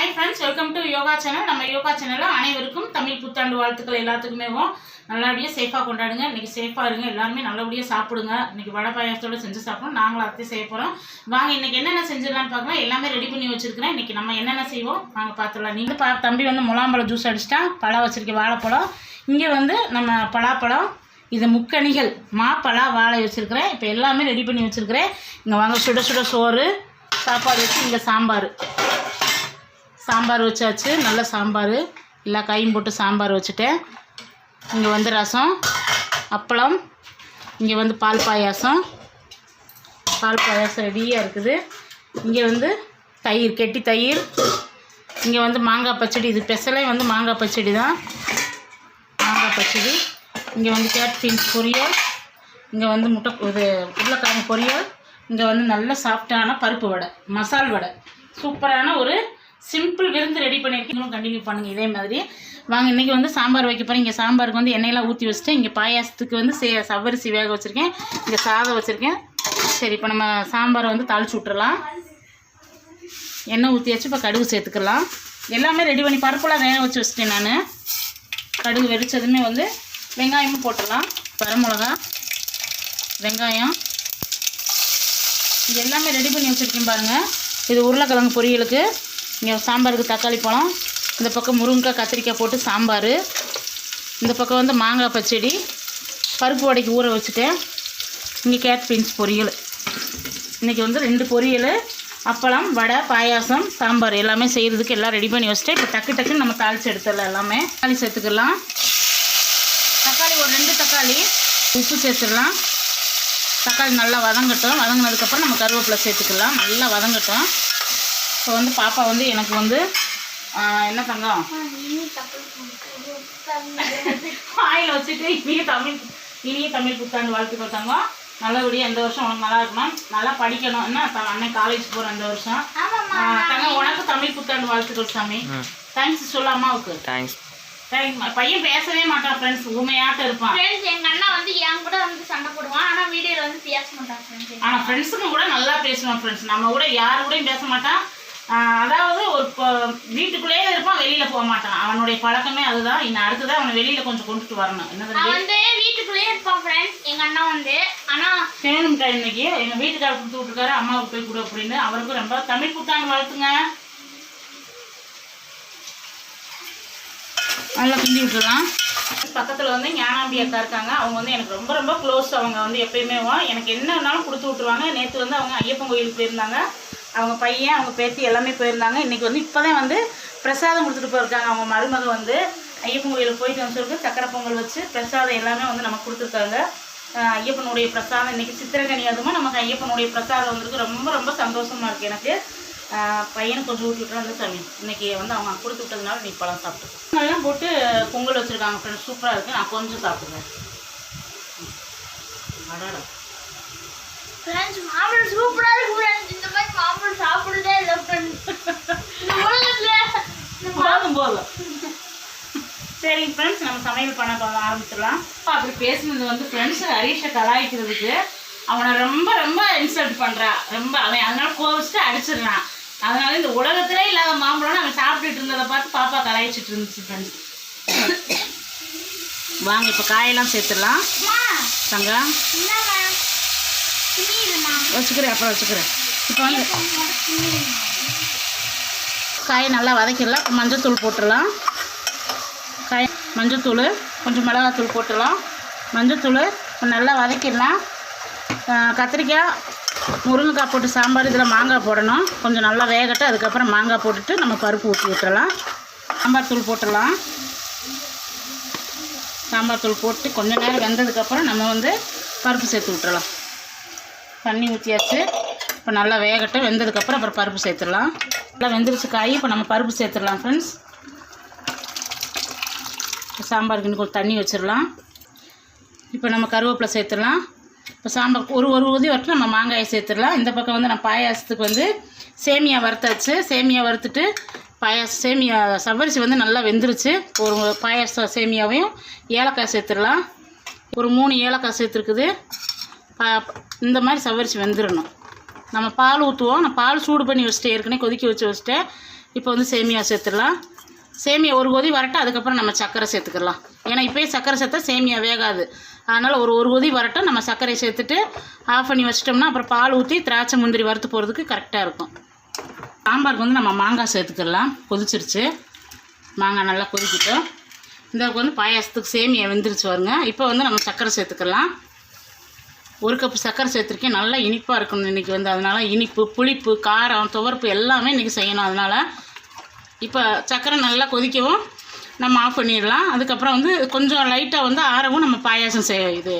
Hi friends welcome to yoga channel நம்ம யோகா சேனலில் அனைவருக்கும் தமிழ் புத்தாண்டு வாழ்த்துக்கள் எல்லாத்துக்குமே நல்லபடியாக சேஃபாக கொண்டாடுங்க. இன்றைக்கி சேஃபாக இருங்க. எல்லாருமே நல்லபடியாக சாப்பிடுங்க. இன்னைக்கு வடை பாயாசத்தோட செஞ்சு சாப்பிடணும். நாங்களும் அத்தை செய்ய போகிறோம் வாங்க இன்னைக்கு என்னென்ன செஞ்சிடலாம்னு பார்க்கலாம். எல்லாமே ரெடி பண்ணி வச்சிருக்கிறேன். இன்றைக்கி நம்ம என்னென்ன செய்வோம்? வாங்க பார்த்துடலாம். நீங்கள் பா தம்பி வந்து முலாம்பழம் ஜூஸ் அடிச்சிட்டா பழம் வச்சுருக்கேன் வாழைப்பழம். இங்கே வந்து நம்ம பலாப்பழம் இது முக்கணிகள் மாப்பழா வாழை வச்சுருக்கிறேன். இப்போ எல்லாமே ரெடி பண்ணி வச்சுருக்கிறேன். இங்கே வாங்க சுட சுட சோறு சாப்பாடு வச்சு இங்கே சாம்பார். சாம்பார் வச்சாச்சு நல்ல சாம்பார். எல்லா காயும் போட்டு சாம்பார் வச்சுட்டேன். இங்கே வந்து ரசம் அப்பளம் இங்கே வந்து பால் பாயாசம். பால் பாயாசம் ரெடியாக இருக்குது. இங்கே வந்து தயிர் கெட்டி தயிர். இங்கே வந்து மாங்காய் பச்சடி இது ஸ்பெஷலே வந்து மாங்காய் பச்சடி தான். மாங்காய் பச்சடி. இங்கே வந்து கேட் பீன்ஸ் பொரியல். இங்கே வந்து முட்டை இது உருளைக்கிழங்கு பொரியல். இங்கே வந்து நல்ல சாஃப்டான பருப்பு வடை மசால் வடை. சூப்பரான ஒரு சிம்பிள் விருந்து ரெடி பண்ணியிருக்கீங்களும் கண்டினியூ பண்ணுங்கள் இதே மாதிரி. வாங்க இன்றைக்கி வந்து சாம்பார் வைக்க போகிறேன் இங்கே சாம்பாருக்கு வந்து எண்ணெயெல்லாம் ஊற்றி வச்சுட்டு இங்கே பாயாசத்துக்கு வந்து சே சவ்வரிசி வேக வச்சுருக்கேன். இங்கே சாதம் வச்சுருக்கேன். சரி இப்போ நம்ம சாம்பாரை வந்து தாளிச்சு விட்டுறலாம். எண்ணெய் ஊற்றியாச்சு இப்போ கடுகு சேர்த்துக்கலாம். எல்லாமே ரெடி பண்ணி பருப்புலாம் வேக வச்சு வச்சுட்டேன் நான். கடுகு வெடித்ததுமே வந்து வெங்காயமும் போட்டுடலாம். வரமிளகா வெங்காயம். இது எல்லாமே ரெடி பண்ணி வச்சுருக்கேன் பாருங்கள் இது உருளைக்கிழங்கு பொரியலுக்கு. இங்கே சாம்பாருக்கு தக்காளி பழம் இந்த பக்கம் முருங்கைக்காய் கத்திரிக்காய் போட்டு சாம்பார். இந்த பக்கம் வந்து மாங்காய் பச்சடி பருப்பு வடைக்கு ஊற வச்சுட்டேன். இங்கே கேட் பீன்ஸ் பொரியல். இன்றைக்கி வந்து ரெண்டு பொரியல் அப்பளம் வடை பாயாசம் சாம்பார் எல்லாமே செய்கிறதுக்கு எல்லாம் ரெடி பண்ணி வச்சுட்டு இப்போ டக்கு டக்குன்னு நம்ம தாளித்து எடுத்துடலாம் எல்லாமே. தக்காளி சேர்த்துக்கலாம். தக்காளி ஒரு ரெண்டு தக்காளி உப்பு சேர்த்துடலாம். தக்காளி நல்லா வதங்கட்டும். வதங்கினதுக்கப்புறம் நம்ம கருவேப்பிலை சேர்த்துக்கலாம். நல்லா வதங்கட்டும். இப்போ வந்து பாப்பா வந்து எனக்கு வந்து என்ன தங்கம்? வாயில் வச்சுட்டு இனிய தமிழ் இனிய தமிழ் புத்தாண்டு வாழ்த்துக்கள் தங்கம். நல்லபடியாக இந்த வருஷம் உனக்கு நல்லா இருக்கணும் நல்லா படிக்கணும். என்ன அண்ணன் காலேஜ் போகிறேன் இந்த வருஷம்? தங்கம் உனக்கு தமிழ் புத்தாண்டு வாழ்த்துக்கள் சாமி. தேங்க்ஸ் சொல்ல அம்மாவுக்கு. தேங்க்ஸ் பையன் பேசவே மாட்டான் ஃப்ரெண்ட்ஸ் ஊமையாட்டம் இருப்பான். ஃப்ரெண்ட்ஸ் எங்க அண்ணா வந்து என் கூட வந்து சண்டை போடுவான். ஆனா வீடியோல வந்து பேச மாட்டான் ஃப்ரெண்ட்ஸ் ஆனால் ஃப்ரெண்ட்ஸுங்க கூட நல்லா பேசுவான் ஃப்ரெண்ட்ஸ் நம்ம கூட யாரு கூடயும் பேச மாட்டான். அதாவது ஒரு வீட்டுக்குள்ளேயே இருப்பான் வெளியில போக மாட்டான். அவனுடைய பழக்கமே அதுதான். இன்னும் அடுத்ததான் அவனை வெளியில கொஞ்சம் கொண்டுட்டு வரணும். என்ன வந்து வீட்டுக்குள்ளேயே இருப்பான் ஃப்ரெண்ட்ஸ் எங்க அண்ணா வந்து. ஆனா மிட்டாய் இன்னைக்கு எங்க வீட்டுக்காரர் கொடுத்து விட்டுருக்காரு அம்மாவுக்கு போய் கொடு அப்படின்னு. அவருக்கும் ரொம்ப தமிழ் புத்தாண்டு வாழ்த்துங்க. நல்லா கிண்டி விட்டுலாம் பக்கத்தில் வந்து ஞானாம்பி அக்கா இருக்காங்க. அவங்க வந்து எனக்கு ரொம்ப ரொம்ப க்ளோஸ் அவங்க வந்து எப்பயுமே எனக்கு என்ன வேணாலும் கொடுத்து விட்ருவாங்க நேற்று வந்து அவங்க ஐயப்பன் கோயிலுக்கு போயிருந்தாங்க. அவங்க பையன் அவங்க பேத்தி எல்லாமே போயிருந்தாங்க. இன்றைக்கி வந்து இப்போ தான் வந்து பிரசாதம் கொடுத்துட்டு போயிருக்காங்க. அவங்க மருமக வந்து ஐயப்பன் கோயிலுக்கு போயிட்டு வந்து சொல்லிட்டு சக்கரை பொங்கல் வச்சு பிரசாதம் எல்லாமே வந்து நமக்கு கொடுத்துருக்காங்க. ஐயப்பனுடைய பிரசாதம் இன்னைக்கு சித்திரக்கனி அதுவும் நமக்கு ஐயப்பனுடைய பிரசாதம் வந்திருக்கு. ரொம்ப ரொம்ப சந்தோஷமாக இருக்குது எனக்கு. பையனை கொஞ்சம் ஊட்டி விட்டுறாங்க சாமி. இன்றைக்கி வந்து அவங்க கொடுத்து விட்டதுனால நீ பழம் சாப்பிட்டு எல்லாம் போட்டு பொங்கல் வச்சுருக்காங்க ஃப்ரெண்ட்ஸ் சூப்பராக இருக்குது நான் கொஞ்சம் சாப்பிடுவேன். அடாடா. ஃப்ரெண்ட்ஸ் மாம்பழம் சூப்பரா இருக்கு ஃப்ரெண்ட்ஸ் இந்த மாதிரி மாம்பழம் சாப்பிடுறதே இல்லை ஃப்ரெண்ட்ஸ் இந்த உலகத்துல போதும் போதும் சரிங்க ஃப்ரெண்ட்ஸ் நம்ம சமையல் பண்ண ஆரம்பிச்சிடலாம். அப்படி பேசுனது வந்து ஃப்ரெண்ட்ஸ் ஹரீஷை கலாய்க்கிறதுக்கு அவனை ரொம்ப ரொம்ப இன்சல்ட் பண்ணுறான் ரொம்ப அவன் அதனால கோவிச்சுட்டு அடிச்சிடுறான். அதனால இந்த உலகத்திலே இல்லாத மாம்பழம் அவன் சாப்பிட்டுட்டு இருந்ததை பார்த்து பாப்பா கலாய்ச்சிட்டு இருந்துச்சு ஃப்ரெண்ட்ஸ் வாங்க இப்போ காயெல்லாம் சேர்த்துடலாம்? திணியுதும்மா. வச்சுக்கிறேன் அப்புறம் வச்சுக்கிறேன். இப்போ வந்து காயை நல்லா வதக்கிடலாம். மஞ்சத்தூள் போட்டுடலாம். காய் மஞ்சத்தூள் கொஞ்சம் மிளகாத்தூள் போட்டுடலாம். மஞ்சத்தூள் நல்லா வதக்கிடலாம். கத்திரிக்காய் முருங்கைக்காய் போட்டு சாம்பார் இதில் மாங்காய் போடணும். கொஞ்சம் நல்லா வேகட்டு அதுக்கப்புறம் மாங்காய் போட்டுட்டு நம்ம பருப்பு ஊற்றி விட்டுறலாம் சாம்பார் தூள் போட்டுடலாம். சாம்பார் தூள் போட்டு கொஞ்சம் நேரம் வெந்ததுக்கப்புறம் நம்ம வந்து பருப்பு சேர்த்து விட்டுறலாம் தண்ணி ஊற்றியாச்சு இப்போ நல்லா வேகட்டும். வெந்ததுக்கப்புறம் அப்புறம் பருப்பு சேர்த்துடலாம். நல்லா வெந்துருச்சு காய். இப்போ நம்ம பருப்பு சேர்த்துடலாம் ஃப்ரெண்ட்ஸ் சாம்பாருக்கு இன்னும் கொஞ்சம் தண்ணி வச்சிடலாம். இப்போ நம்ம கருவேப்பிலை சேர்த்துடலாம். இப்போ சாம்பார் ஒரு ஒரு உதவி வரைக்கும் நம்ம மாங்காயை சேர்த்துடலாம். இந்த பக்கம் வந்து நான் பாயாசத்துக்கு வந்து சேமியா வறுத்தாச்சு. சேமியா வறுத்துட்டு பாயாச சேமியா சவ்வரிசி வந்து நல்லா வெந்துருச்சு. ஒரு பாயாச சேமியாவையும் ஏலக்காய் சேர்த்துடலாம். ஒரு மூணு ஏலக்காய் சேர்த்துருக்குது. இந்த மாதிரி சவரிச்சு வெந்துடணும் நம்ம பால் ஊற்றுவோம் நான் பால் சூடு பண்ணி வச்சுட்டு ஏற்கனவே கொதிக்க வச்சு வச்சுட்டேன். இப்போ வந்து சேமியா சேர்த்துடலாம். சேமியா ஒரு கொதி வரட்டும் அதுக்கப்புறம் நம்ம சர்க்கரை சேர்த்துக்கலாம். ஏன்னா இப்போயே சர்க்கரை சேர்த்தா சேமியா வேகாது. அதனால் ஒரு ஒரு கொதி வரட்டும். நம்ம சர்க்கரை சேர்த்துட்டு ஆஃப் பண்ணி வச்சிட்டோம்னா அப்புறம் பால் ஊற்றி திராட்சை முந்திரி வறுத்து போகிறதுக்கு கரெக்டாக இருக்கும். சாம்பாருக்கு வந்து நம்ம மாங்காய் சேர்த்துக்கலாம். கொதிச்சிருச்சு. மாங்காய் நல்லா கொதிக்கிட்டோம். இந்த வந்து பாயாசத்துக்கு சேமியா வெந்துருச்சு வருங்க இப்போ வந்து நம்ம சர்க்கரை சேர்த்துக்கலாம். ஒரு கப் சர்க்கரை சேர்த்துருக்கேன். நல்லா இனிப்பாக இருக்கணும் இன்றைக்கி வந்து. அதனால் இனிப்பு புளிப்பு காரம் துவர்ப்பு எல்லாமே இன்றைக்கி செய்யணும். அதனால் இப்போ சர்க்கரை நல்லா கொதிக்கவும் நம்ம ஆஃப் பண்ணிடலாம். அதுக்கப்புறம் வந்து கொஞ்சம் லைட்டாக வந்து ஆறவும் நம்ம பாயாசம் சே இது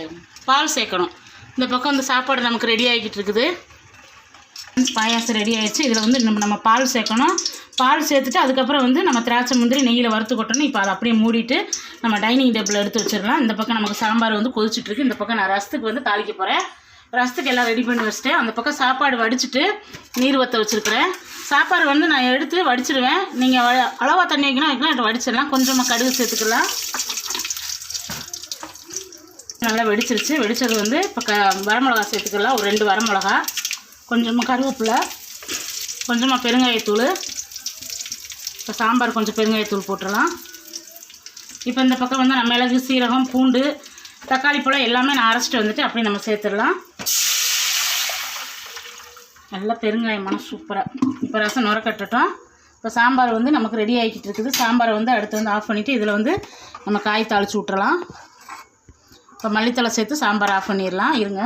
பால் சேர்க்கணும். இந்த பக்கம் வந்து சாப்பாடு நமக்கு ரெடி ஆகிக்கிட்டு இருக்குது. பாயாசம் ரெடி ஆகிடுச்சு இதில் வந்து நம்ம நம்ம பால் சேர்க்கணும். பால் சேர்த்துட்டு அதுக்கப்புறம் வந்து நம்ம திராட்சை முந்திரி நெய்யில் வறுத்து கொட்டணும் இப்போ அதை அப்படியே மூடிட்டு நம்ம டைனிங் டேபிள் எடுத்து வச்சிடலாம். இந்த பக்கம் நமக்கு சாம்பார் வந்து கொதிச்சுட்டுருக்கு. இந்த பக்கம் நான் ரசத்துக்கு வந்து தாளிக்க போகிறேன் ரசத்துக்கு எல்லாம் ரெடி பண்ணி வச்சுட்டேன். அந்த பக்கம் சாப்பாடு வடிச்சிட்டு நீர் வற்ற வச்சுருக்கிறேன். சாப்பாடு வந்து நான் எடுத்து வடிச்சிடுவேன் நீங்கள் அளவாக தண்ணி வைக்கணும். வைக்கலாம் இதை வடிச்சிடலாம். கொஞ்சமாக கடுகு சேர்த்துக்கலாம். நல்லா வெடிச்சிருச்சு. வெடிச்சது வந்து இப்போ க வரமிளகா சேர்த்துக்கலாம். ஒரு ரெண்டு வரமிளகா. கொஞ்சமாக கருவேப்பிலை. கொஞ்சமாக பெருங்காயத்தூள். இப்போ சாம்பார் கொஞ்சம் பெருங்காயத்தூள் போட்டுடலாம். இப்போ இந்த பக்கம் வந்து நம்ம மிளகு சீரகம் பூண்டு தக்காளி பழம் எல்லாமே நான் அரைச்சிட்டு வந்துட்டு அப்படியே நம்ம சேர்த்துடலாம். நல்லா பெருங்காயமான சூப்பராக இப்போ ரசம் நுரக்கட்டுட்டோம் இப்போ சாம்பார் வந்து நமக்கு ரெடி ஆகிக்கிட்டு இருக்குது. சாம்பாரை வந்து அடுத்து வந்து ஆஃப் பண்ணிவிட்டு இதில் வந்து நம்ம காய் தாளித்து விட்றலாம் இப்போ மல்லித்தலை சேர்த்து சாம்பார் ஆஃப் பண்ணிடலாம். இருங்க.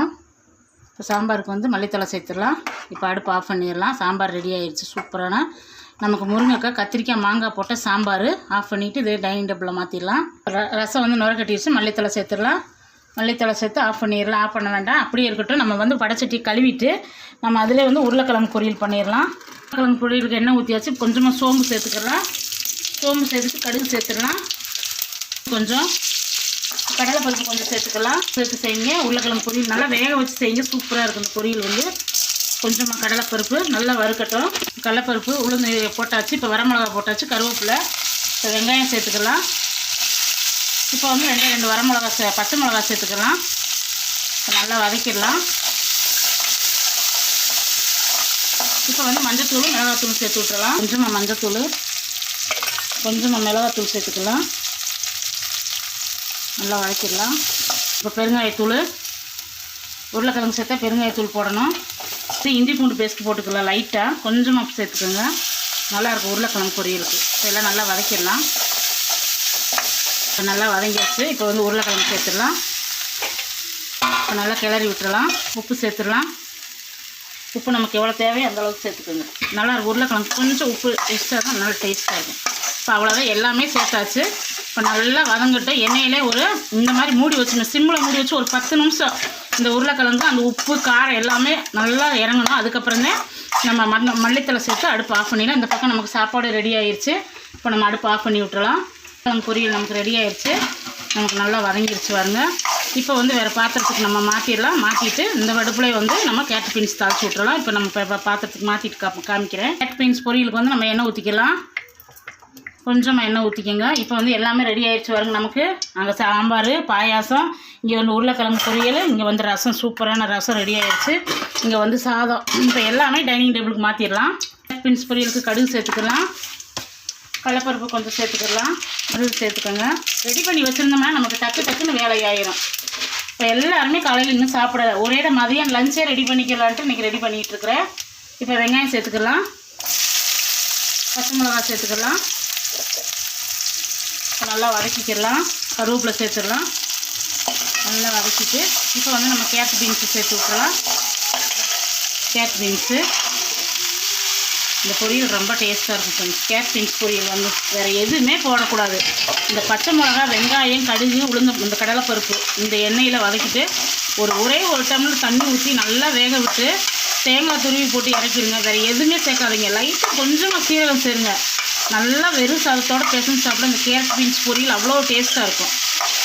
இப்போ சாம்பாருக்கு வந்து மல்லித்தலை சேர்த்துடலாம். இப்போ அடுப்பு ஆஃப் பண்ணிடலாம். சாம்பார் ரெடி ஆகிடுச்சு சூப்பரான நமக்கு முருங்கைக்காய் கத்திரிக்காய் மாங்காய் போட்ட சாம்பார் ஆஃப் பண்ணிவிட்டு இதே டைனிங் டேபிளில் மாற்றிடலாம் ரசம் வந்து நுர கட்டிடுச்சு மல்லித்தலை சேர்த்துடலாம். மல்லித்தலை சேர்த்து ஆஃப் பண்ணிடலாம். ஆஃப் பண்ண வேண்டாம். அப்படியே இருக்கட்டும். நம்ம வந்து படைச்சட்டி கழுவிட்டு நம்ம அதிலே வந்து உருளைக்கிழங்கு பொரியல் பண்ணிடலாம். உருளைக்கிழங்கு பொரியலுக்கு எண்ணெய் ஊற்றியாச்சு கொஞ்சமாக சோம்பு சேர்த்துக்கலாம். சோம்பு சேர்த்துட்டு கடுகு சேர்த்துடலாம். கொஞ்சம் கடலை பருப்பு கொஞ்சம் சேர்த்துக்கலாம். சேர்த்து செய்யுங்க. உருளைக்கிழங்கு பொரியல் நல்லா வேக வச்சு செய்யுங்க. சூப்பராக இருக்கும் இந்த பொரியல் வந்து. கொஞ்சமாக கடலைப்பருப்பு நல்லா வறுக்கட்டும். கடலைப்பருப்பு உளுந்து போட்டாச்சு இப்போ வரமிளகா போட்டாச்சு கருவேப்பிலை. இப்போ வெங்காயம் சேர்த்துக்கலாம். இப்போ வந்து ரெண்டு ரெண்டு வரமிளகா சே பச்சை மிளகா சேர்த்துக்கலாம். இப்போ நல்லா வதக்கிடலாம். இப்போ வந்து மஞ்சத்தூள் மிளகாத்தூள் சேர்த்து விட்டுறலாம். கொஞ்சமாக மஞ்சத்தூள். கொஞ்சமாக மிளகாத்தூள் சேர்த்துக்கலாம். நல்லா வதக்கிடலாம். இப்போ பெருங்காயத்தூள். உருளைக்கிழங்கு சேர்த்தா பெருங்காயத்தூள் போடணும். இது இஞ்சி பூண்டு பேஸ்ட் போட்டுக்கலாம் லைட்டாக கொஞ்சமாக சேர்த்துக்கோங்க நல்லாயிருக்கும் உருளைக்கிழங்கு பொரியலுக்கு. இப்போ எல்லாம் நல்லா வதக்கிடலாம். இப்போ நல்லா வதங்கியாச்சு. இப்போ வந்து உருளைக்கிழங்கு சேர்த்துடலாம். இப்போ நல்லா கிளறி விட்டுடலாம். உப்பு சேர்த்துடலாம். உப்பு நமக்கு எவ்வளோ தேவையோ அந்த அளவுக்கு சேர்த்துக்கோங்க. நல்லா உருளைக்கிழங்கு கொஞ்சம் உப்பு எக்ஸ்ட்ரா தான் நல்லா டேஸ்ட்டாக இருக்கும். இப்போ அவ்வளோதான் எல்லாமே சேர்த்தாச்சு. இப்போ நல்லா வதங்கிட்டு எண்ணெயிலே ஒரு இந்த மாதிரி மூடி வச்சுக்கணும் சிம்மில் மூடி வச்சு ஒரு பத்து நிமிஷம் இந்த உருளைக்கிழங்கு அந்த உப்பு காரம் எல்லாமே நல்லா இறங்கணும். அதுக்கப்புறம் தான் நம்ம மண் மல்லித்தலை சேர்த்து அடுப்பு ஆஃப் பண்ணிடலாம். இந்த பக்கம் நமக்கு சாப்பாடு ரெடி ஆயிடுச்சு இப்போ நம்ம அடுப்பு ஆஃப் பண்ணி விட்டுலாம் பொரியல் நமக்கு ரெடி ஆயிடுச்சு நமக்கு நல்லா வதங்கிடுச்சு பாருங்க. இப்போ வந்து வேறு பாத்திரத்துக்கு நம்ம மாற்றிடலாம் மாற்றிட்டு இந்த அடுப்புலேயே வந்து நம்ம கேட் பீன்ஸ் தாளிச்சு விட்டுறலாம். இப்போ நம்ம இப்போ பாத்திரத்துக்கு மாற்றிட்டு கா காமிக்கிறேன். கேட் பீன்ஸ் பொரியலுக்கு வந்து நம்ம எண்ணெய் ஊற்றிக்கலாம் கொஞ்சமாக எண்ணெய் ஊற்றிக்கோங்க இப்போ வந்து எல்லாமே ரெடி ஆயிடுச்சு வருங்க நமக்கு. அங்கே சாம்பார் பாயாசம் இங்கே வந்து உருளைக்கிழங்கு பொரியல் இங்கே வந்து ரசம் சூப்பரான ரசம் ரெடி ஆயிடுச்சு இங்கே வந்து சாதம். இப்போ எல்லாமே டைனிங் டேபிளுக்கு மாற்றிடலாம் பின்ஸ் பொரியலுக்கு கடுகு சேர்த்துக்கலாம். கடலப்பருப்பு கொஞ்சம் சேர்த்துக்கலாம். கடுகு சேர்த்துக்கோங்க. ரெடி பண்ணி வச்சுருந்தோம்னா நமக்கு டக்கு டக்குன்னு வேலையாயிரும் இப்போ எல்லாருமே காலையில் இன்னும் சாப்பிட ஒரே மதியம் லஞ்சே ரெடி பண்ணிக்கலான்ட்டு இன்றைக்கி ரெடி பண்ணிகிட்ருக்குறேன் இப்போ வெங்காயம் சேர்த்துக்கலாம். பச்சை மிளகாய் சேர்த்துக்கலாம். நல்லா வதக்கிக்கிடலாம் கருவேப்பிலை சேர்த்துடலாம். நல்லா வதக்கிட்டு இப்போ வந்து நம்ம கேட் பீன்ஸு சேர்த்து விட்டுலாம் கேட் பீன்ஸு. இந்த பொரியல் ரொம்ப டேஸ்ட்டாக இருக்கும் ஃப்ரெண்ட்ஸ் கேட் பீன்ஸ் பொரியல் வந்து வேறு எதுவுமே போடக்கூடாது. இந்த பச்சை மிளகா வெங்காயம் கடுகு உளுந்த இந்த கடலைப்பருப்பு இந்த எண்ணெயில் வதக்கிட்டு ஒரு ஒரே ஒரு டம்ளர் தண்ணி ஊற்றி நல்லா வேக விட்டு தேங்காய் துருவி போட்டு இறக்கிடுங்க. வேறு எதுவுமே சேர்க்காதீங்க. லைட்டாக கொஞ்சமாக சீரகம் சேருங்க. நல்லா வெறும் சாதத்தோட பிசைஞ்சு சாப்பிட இந்த கேரட் பீன்ஸ் பொரியல் அவ்வளோ டேஸ்ட்டாக இருக்கும்.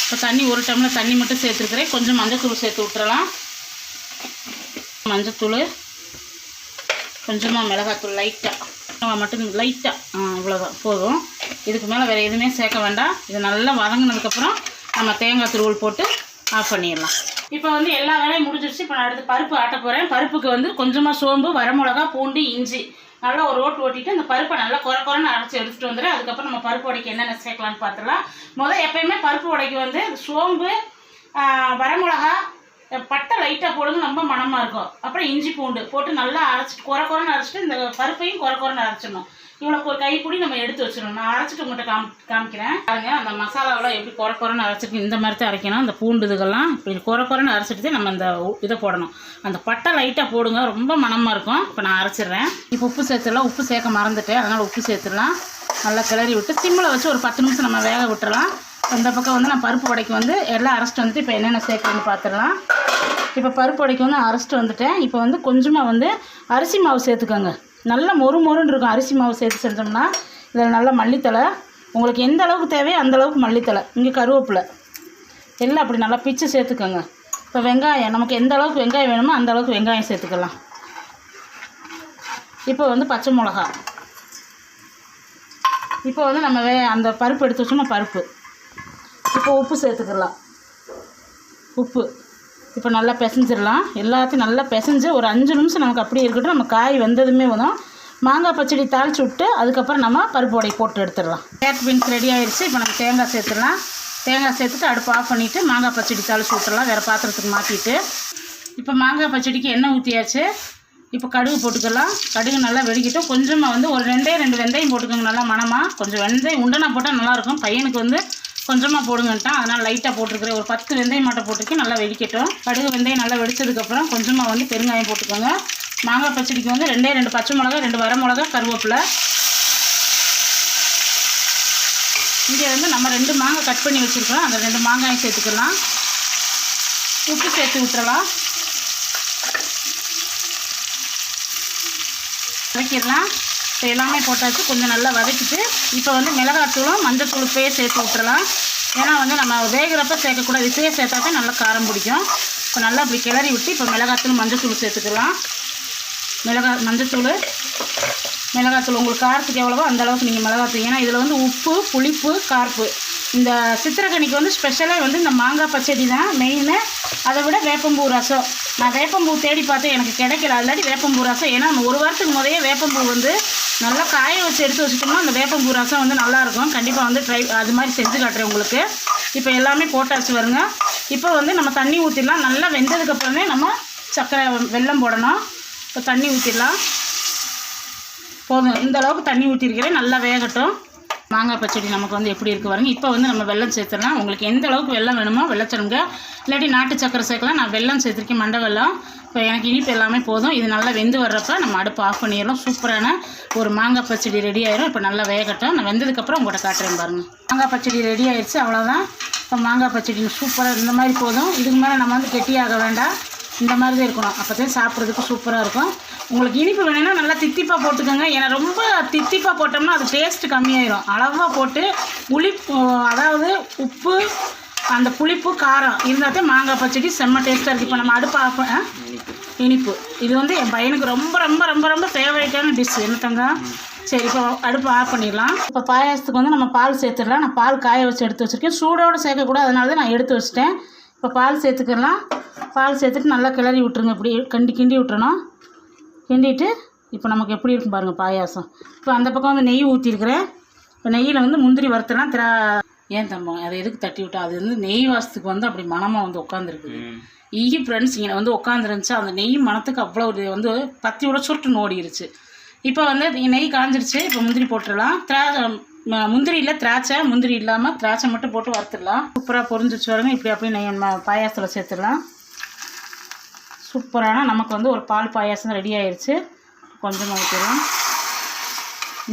இப்போ தண்ணி ஒரு டம்ளர் தண்ணி மட்டும் சேர்த்துருக்குறேன் கொஞ்சம் மஞ்சத்தூள் சேர்த்து விட்டுறலாம் மஞ்சத்தூள் கொஞ்சமாக மிளகாத்தூள் லைட்டாக மட்டும் லைட்டாக இவ்வளோதான் போதும். இதுக்கு மேலே வேறு எதுவுமே சேர்க்க வேண்டாம். இது நல்லா வதங்கினதுக்கப்புறம் நம்ம தேங்காய் துருவல் போட்டு ஆஃப் பண்ணிடலாம். இப்போ வந்து எல்லா வேலையும் முடிஞ்சிருச்சு. இப்போ நான் அடுத்து பருப்பு ஆட்ட போகிறேன் பருப்புக்கு வந்து கொஞ்சமாக சோம்பு வரமிளகா பூண்டு இஞ்சி. நல்லா ஒரு ஓட்டு ஓட்டிட்டு அந்த பருப்பை நல்லா குறை குறைன்னு அரைச்சி எடுத்துட்டு வந்துடு அதுக்கப்புறம் நம்ம பருப்பு உடைக்கு என்னென்ன சேர்க்கலான்னு பார்த்துடலாம். முதல் எப்பயுமே பருப்பு உடைக்கு வந்து சோம்பு வரமிளகா பட்டை லைட்டாக போடுங்க ரொம்ப மனமாக இருக்கும். அப்புறம் இஞ்சி பூண்டு போட்டு நல்லா அரைச்சிட்டு குறை குறைன்னு அரைச்சிட்டு இந்த பருப்பையும் குறை குறைன்னு அரைச்சிடணும். இவ்வளோ ஒரு கைப்பிடி நம்ம எடுத்து வச்சிடணும். நான் அரைச்சிட்டு உங்கள்கிட்ட காம் காமிக்கிறேன். பாருங்க அந்த மசாலாவெல்லாம் எப்படி குறை குறைன்னு அரைச்சிட்டு இந்த மாதிரி தான் அரைக்கணும். அந்த பூண்டு இதுகள்லாம் இப்படி குறை குறைன்னு அரைச்சிட்டு நம்ம இந்த உ- இதை போடணும். அந்த பட்டை லைட்டாக போடுங்க ரொம்ப மனமாக இருக்கும். இப்போ நான் அரைச்சிடுறேன். இப்போ உப்பு சேர்த்துடலாம். உப்பு சேர்க்க மறந்துட்டேன். அதனால் உப்பு சேர்த்துடலாம். நல்லா கிளறி விட்டு சிம்மில் வச்சு ஒரு பத்து நிமிஷம் நம்ம வேக விட்டுறலாம் அந்த பக்கம் வந்து நான் பருப்பு உடைக்கு வந்து எல்லாம் அரைச்சிட்டு வந்துட்டு இப்போ என்னென்ன சேர்க்குறேன்னு பார்த்துடலாம் இப்போ பருப்பு உடைக்கு வந்து அரைச்சிட்டு வந்துட்டேன். இப்போ வந்து கொஞ்சமாக வந்து அரிசி மாவு சேர்த்துக்கோங்க. நல்லா மொறு மொறுன்னு இருக்கும். அரிசி மாவு சேர்த்து செஞ்சோம்னா இதில் நல்லா மல்லித்தலை உங்களுக்கு எந்த அளவுக்கு தேவையோ அந்த அளவுக்கு மல்லித்தலை இங்கே கருவேப்பிலை. எல்லாம் அப்படி நல்லா பிச்சு சேர்த்துக்கோங்க. இப்போ வெங்காயம் நமக்கு எந்த அளவுக்கு வெங்காயம் வேணுமோ அந்த அளவுக்கு வெங்காயம் சேர்த்துக்கலாம். இப்போ வந்து பச்சை மிளகா இப்போ வந்து நம்ம வே அந்த பருப்பு எடுத்து வச்சோம்னா பருப்பு. இப்போ உப்பு சேர்த்துக்கலாம். உப்பு. இப்போ நல்லா பிசைஞ்சிடலாம். எல்லாத்தையும் நல்லா பிசைஞ்சு ஒரு அஞ்சு நிமிஷம் நமக்கு அப்படியே இருக்கட்டும். நம்ம காய் வெந்ததுமே வரும். மாங்காய் பச்சடி தாளிச்சு விட்டு அதுக்கப்புறம் நம்ம பருப்பு வடை போட்டு எடுத்துடலாம். கேட் பீன்ஸ் ரெடி ஆயிடுச்சு இப்போ நம்ம தேங்காய் சேர்த்துடலாம். தேங்காய் சேர்த்துட்டு அடுப்பு ஆஃப் பண்ணிவிட்டு மாங்காய் பச்சடி தாளிச்சு விட்டுடலாம். வேறு பாத்திரத்துக்கு மாற்றிட்டு இப்போ மாங்காய் பச்சடிக்கு எண்ணெய் ஊற்றியாச்சு இப்போ கடுகு போட்டுக்கலாம். கடுகு நல்லா வெடிக்கட்டும். கொஞ்சமாக வந்து ஒரு ரெண்டே ரெண்டு வெந்தயம் போட்டுக்கோங்க. நல்லா மணமாக கொஞ்சம் வெந்தயம் உண்டனா போட்டால் நல்லாயிருக்கும் பையனுக்கு வந்து கொஞ்சமாக போடுங்கன்ட்டான் அதனால் லைட்டாக போட்டிருக்கிறேன். ஒரு பத்து வெந்தயம் மட்டும் போட்டிருக்கேன் நல்லா வெடிக்கட்டும். கடுகு வெந்தயம் நல்லா வெடிச்சதுக்கப்புறம் கொஞ்சமாக வந்து பெருங்காயம் போட்டுக்கோங்க. மாங்காய் பச்சடிக்கு வந்து ரெண்டே ரெண்டு பச்சை மிளகா ரெண்டு வர மிளகா கருவேப்பிலை. இங்கே வந்து நம்ம ரெண்டு மாங்காய் கட் பண்ணி வச்சுருக்கோம் அந்த ரெண்டு மாங்காயும் சேர்த்துக்கலாம். உப்பு சேர்த்து விட்டுறலாம் வைக்கிடலாம் இப்போ எல்லாமே போட்டாச்சு. கொஞ்சம் நல்லா வதக்கிட்டு இப்போ வந்து மிளகாத்தூளும் மஞ்சத்தூள் இப்போயே சேர்த்து விட்டுறலாம். ஏன்னா வந்து நம்ம வேகிறப்ப சேர்க்கக்கூடாது. இப்போயே சேர்த்தா தான் நல்லா காரம் பிடிக்கும். இப்போ நல்லா இப்படி கிளறி விட்டு இப்போ மிளகாத்தூள் மஞ்சத்தூள் சேர்த்துக்கலாம். மிளகா மஞ்சத்தூள் மிளகாத்தூள் உங்களுக்கு காரத்துக்கு எவ்வளவோ அந்த அளவுக்கு நீங்கள் மிளகாத்தூள். ஏன்னா இதில் வந்து உப்பு புளிப்பு கார்ப்பு. இந்த சித்திரக்கனிக்கு வந்து ஸ்பெஷலாக வந்து இந்த மாங்காய் பச்சடி தான் மெயினு அதை விட வேப்பம்பூ ரசம். நான் வேப்பம்பூ தேடி பார்த்தேன். எனக்கு கிடைக்கல. இல்லாட்டி வேப்பம்பூ ரசம். ஏன்னா ஒரு வாரத்துக்கு முறையே வேப்பம்பூ வந்து நல்லா காய வச்சு எடுத்து வச்சுட்டோம்னா அந்த வேப்பம்பூ ரசம் வந்து நல்லாயிருக்கும். கண்டிப்பாக வந்து ட்ரை அது மாதிரி செஞ்சு காட்டுறேன் உங்களுக்கு. இப்போ எல்லாமே போட்டாச்சு வருங்க இப்போ வந்து நம்ம தண்ணி ஊற்றிடலாம் நல்லா வெந்ததுக்கப்புறமே நம்ம சக்கரை வெல்லம் போடணும். இப்போ தண்ணி ஊற்றிடலாம் போதும். இந்த அளவுக்கு தண்ணி ஊற்றிருக்கிறேன் நல்லா வேகட்டும். மாங்காய் பச்சடி நமக்கு வந்து எப்படி இருக்குது பாருங்க. இப்போ வந்து நம்ம வெள்ளம் சேர்த்துடலாம். உங்களுக்கு எந்த அளவுக்கு வெள்ளம் வேணுமோ வெள்ளச்சருங்க. இல்லாட்டி நாட்டு சக்கரை சேர்க்கலாம். நான் வெல்லம் சேர்த்துருக்கேன். மண்டை வெள்ளம் இப்போ எனக்கு இனிப்பு எல்லாமே போதும். இது நல்லா வெந்து வர்றப்ப நம்ம அடுப்பு ஆஃப் பண்ணிடலாம். சூப்பரான ஒரு மாங்காய் பச்சடி ரெடி ஆயிரும். இப்போ நல்லா வேகட்டும். நான் வெந்ததுக்கப்புறம் உங்கள்கிட்ட காட்டுறேன் பாருங்கள் மாங்காய் பச்சடி ரெடி ஆயிடுச்சு அவ்வளோதான் இப்போ மாங்காய் பச்சடி சூப்பராக இந்த மாதிரி போதும். இதுக்கு மேலே நம்ம வந்து கெட்டியாக வேண்டாம். இந்த மாதிரி தான் இருக்கணும். அப்போ தான் சாப்பிட்றதுக்கு சூப்பராக இருக்கும். உங்களுக்கு இனிப்பு வேணும்னா நல்லா தித்திப்பாக போட்டுக்கோங்க. ஏன்னா ரொம்ப தித்திப்பாக போட்டோம்னா அது டேஸ்ட் கம்மியாயிரும். அளவாக போட்டு புளி அதாவது உப்பு அந்த புளிப்பு காரம் இருந்தால் தான் மாங்காய் பச்சடி செம்ம டேஸ்ட்டாக இருக்குது இப்போ நம்ம அடுப்பு ஆஃப் இனிப்பு. இது வந்து என் பையனுக்கு ரொம்ப ரொம்ப ரொம்ப ரொம்ப ஃபேவரேட்டான டிஷ் என்ன தங்க? சரி இப்போ அடுப்பு ஆஃப் பண்ணிடலாம். இப்போ பாயாசத்துக்கு வந்து நம்ம பால் சேர்த்துடலாம். நான் பால் காய வச்சு எடுத்து வச்சுருக்கேன். சூடோடு சேர்க்கக்கூடாது. அதனால தான் நான் எடுத்து வச்சிட்டேன். இப்போ பால் சேர்த்துக்கலாம். பால் சேர்த்துட்டு நல்லா கிளறி விட்டுருங்க. இப்படி கிண்டி கிண்டி விட்டுறணும். கிண்டிட்டு இப்போ நமக்கு எப்படி இருக்கும் பாருங்கள் பாயாசம். இப்போ அந்த பக்கம் வந்து நெய் ஊற்றிருக்கிறேன் இப்போ நெய்யில் வந்து முந்திரி வறுத்துலாம். திரா ஏன் தம்பம் அதை எதுக்கு தட்டி விட்டா? அது வந்து நெய் வாசத்துக்கு வந்து அப்படி மனமாக வந்து உட்காந்துருக்குது ஈ ஃப்ரெண்ட்ஸ் இங்கே வந்து உட்காந்துருந்துச்சு அந்த நெய் மணத்துக்கு அவ்வளோ ஒரு வந்து பத்தியோட சுருட்டு ஓடிருச்சு இப்போ வந்து நெய் காஞ்சிருச்சு இப்போ முந்திரி போட்டுடலாம். திரா முந்திரி இல்லை திராட்சை முந்திரி இல்லாமல் திராட்சை மட்டும் போட்டு வறுத்துடலாம். சூப்பராக பொரிஞ்சிச்சு வருங்க இப்படி அப்படியே நெய் பாயாசத்தில் சேர்த்துடலாம். சூப்பரான நமக்கு வந்து ஒரு பால் பாயாசம் ரெடி ஆயிருச்சு. கொஞ்சமாக ஊற்றிடலாம்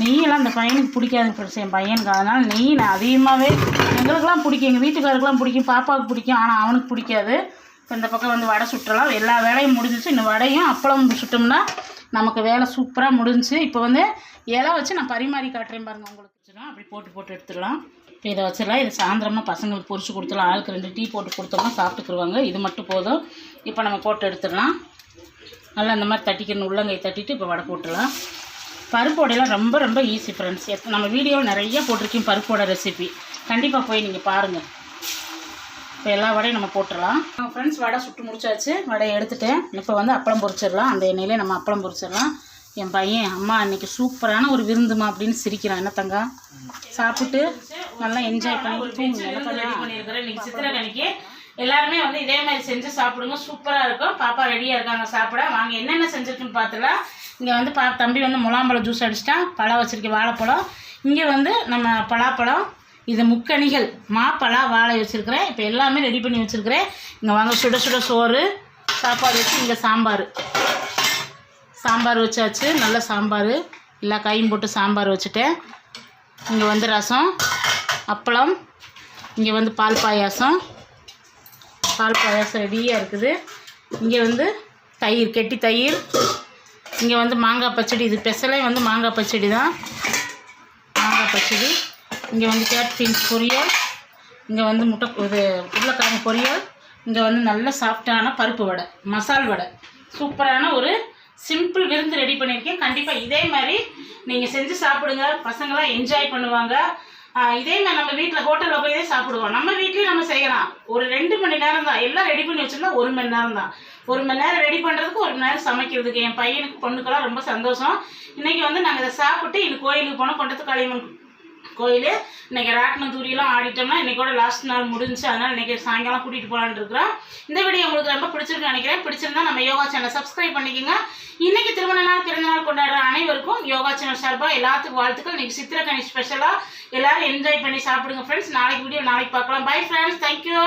நெய்யெல்லாம் அந்த பையனுக்கு பிடிக்காது ஃப்ரெண்ட்ஸ் என் பையனுக்கு. அதனால் நெய் நான் அதிகமாகவே எங்களுக்கெல்லாம் பிடிக்கும். எங்கள் வீட்டுக்காருக்கெல்லாம் பிடிக்கும். பாப்பாவுக்கு பிடிக்கும். ஆனால் அவனுக்கு பிடிக்காது. இப்போ இந்த பக்கம் வந்து வடை சுட்டலாம் எல்லா வேலையும் முடிஞ்சிச்சு இந்த வடையும் அப்பளம் சுட்டோம்னா நமக்கு வேலை சூப்பராக முடிஞ்சு இப்போ வந்து இலை வச்சு நான் பரிமாறி காட்டுறேன் பாருங்கள் உங்களுக்கு. வச்சுருவோம் அப்படி போட்டு போட்டு எடுத்துடலாம். இப்போ இதை வச்சிடலாம். இது சாயந்தரமாக பசங்களுக்கு பொரிச்சு கொடுத்துடலாம். ஆளுக்கு ரெண்டு டீ போட்டு கொடுத்தோம்னா சாப்பிட்டுக்குருவாங்க. இது மட்டும் போதும். இப்போ நம்ம போட்டு எடுத்துடலாம். நல்லா இந்த மாதிரி தட்டிக்கணும். உள்ளங்கை தட்டிட்டு இப்போ வடை போட்டுடலாம். பருப்பு வடையெல்லாம் ரொம்ப ரொம்ப ஈஸி ஃப்ரெண்ட்ஸ் எத் நம்ம வீடியோவில் நிறைய போட்டிருக்கேன் பருப்பு வடை ரெசிபி கண்டிப்பாக போய் நீங்கள் பாருங்கள் இப்போ எல்லா வடையும் நம்ம போட்டுடலாம். ஃப்ரெண்ட்ஸ் வடை சுட்டு முடிச்சாச்சு. வடையை எடுத்துட்டேன். இப்போ வந்து அப்பளம் பொரிச்சிடலாம். அந்த எண்ணெயிலே நம்ம அப்பளம் பொரிச்சிடலாம். என் பையன் அம்மா இன்னைக்கு சூப்பரான ஒரு விருந்துமா அப்படின்னு சிரிக்கிறான். என்ன தங்கா? சாப்பிட்டு நல்லா என்ஜாய் பண்ணி பண்ணியிருக்கிறேன். எல்லாருமே வந்து இதே மாதிரி செஞ்சு சாப்பிடுங்க. சூப்பராக இருக்கும். பாப்பா ரெடியாக இருக்காங்க. சாப்பிட. வாங்க என்னென்ன செஞ்சுருக்குன்னு பார்த்துலாம் இங்கே வந்து பா தம்பி வந்து முலாம்பழம் ஜூஸ் அடிச்சிட்டான் பழம் வச்சிருக்கேன் வாழைப்பழம். இங்கே வந்து நம்ம பலாப்பழம் இது முக்கணிகள் மாப்பழா வாழை வச்சுருக்கிறேன். இப்போ எல்லாமே ரெடி பண்ணி வச்சுருக்கிறேன். இங்கே வாங்க சுட சுட சோறு சாப்பாடு வச்சு இங்கே சாம்பார். சாம்பார் வச்சாச்சு நல்ல சாம்பார். எல்லா காயும் போட்டு சாம்பார் வச்சுட்டேன். இங்கே வந்து ரசம் அப்பளம் இங்கே வந்து பால் பாயாசம். பால் பாயாசம் ரெடியாக இருக்குது. இங்கே வந்து தயிர் கெட்டி தயிர். இங்கே வந்து மாங்காய் பச்சடி இது ஸ்பெஷலே வந்து மாங்காய் பச்சடி தான். மாங்காய் பச்சடி. இங்கே வந்து கேட் பீன்ஸ் பொரியல். இங்கே வந்து முட்டை இது உருளைக்கிழங்கு பொரியல். இங்கே வந்து நல்ல சாஃப்டான பருப்பு வடை மசால் வடை. சூப்பரான ஒரு சிம்பிள் விருந்து ரெடி பண்ணியிருக்கேன். கண்டிப்பாக இதே மாதிரி நீங்கள் செஞ்சு சாப்பிடுங்க. பசங்களாம் என்ஜாய் பண்ணுவாங்க. இதே மாதிரி நம்ம வீட்டில் ஹோட்டலில் போய் தான் சாப்பிடுவோம். நம்ம வீட்லேயும் நம்ம செய்யலாம். ஒரு ரெண்டு மணி நேரம் தான் எல்லாம் ரெடி பண்ணி வச்சிருந்தா ஒரு மணி நேரம் தான் ஒரு மணி நேரம் ரெடி பண்ணுறதுக்கு ஒரு மணி நேரம் சமைக்கிறதுக்கு என் பையனுக்கு பொண்ணுக்கெல்லாம் ரொம்ப சந்தோஷம். இன்றைக்கி வந்து நாங்கள் இதை சாப்பிட்டு இன்னும் கோயிலுக்கு போனோம் கொண்டத்து காளியம்மன் கோயில். இன்றைக்கி ராட்டினம் தூரியெல்லாம் ஆடிட்டோம்னா இன்றைக்கோட லாஸ்ட் நாள் முடிஞ்சுச்சு அதனால் இன்னைக்கு சாயங்காலம் கூட்டிகிட்டு போகலான்னு இருக்கிறோம். இந்த வீடியோ உங்களுக்கு ரொம்ப பிடிச்சிருக்குன்னு நினைக்கிறேன். பிடிச்சிருந்தா நம்ம யோகா சேனல் சப்ஸ்கிரைப் பண்ணிக்கோங்க. இன்னைக்கு திருமண நாள் பிறந்த நாள் கொண்டாடுற அனைவருக்கும் யோகா சேனல் சார்பாக எல்லாத்துக்கும் வாழ்த்துக்கள். இன்னைக்கு சித்திரக்கணி ஸ்பெஷலாக எல்லோரும் என்ஜாய் பண்ணி சாப்பிடுங்க ஃப்ரெண்ட்ஸ் நாளைக்கு வீடியோ நாளைக்கு பார்க்கலாம். Bye friends thank you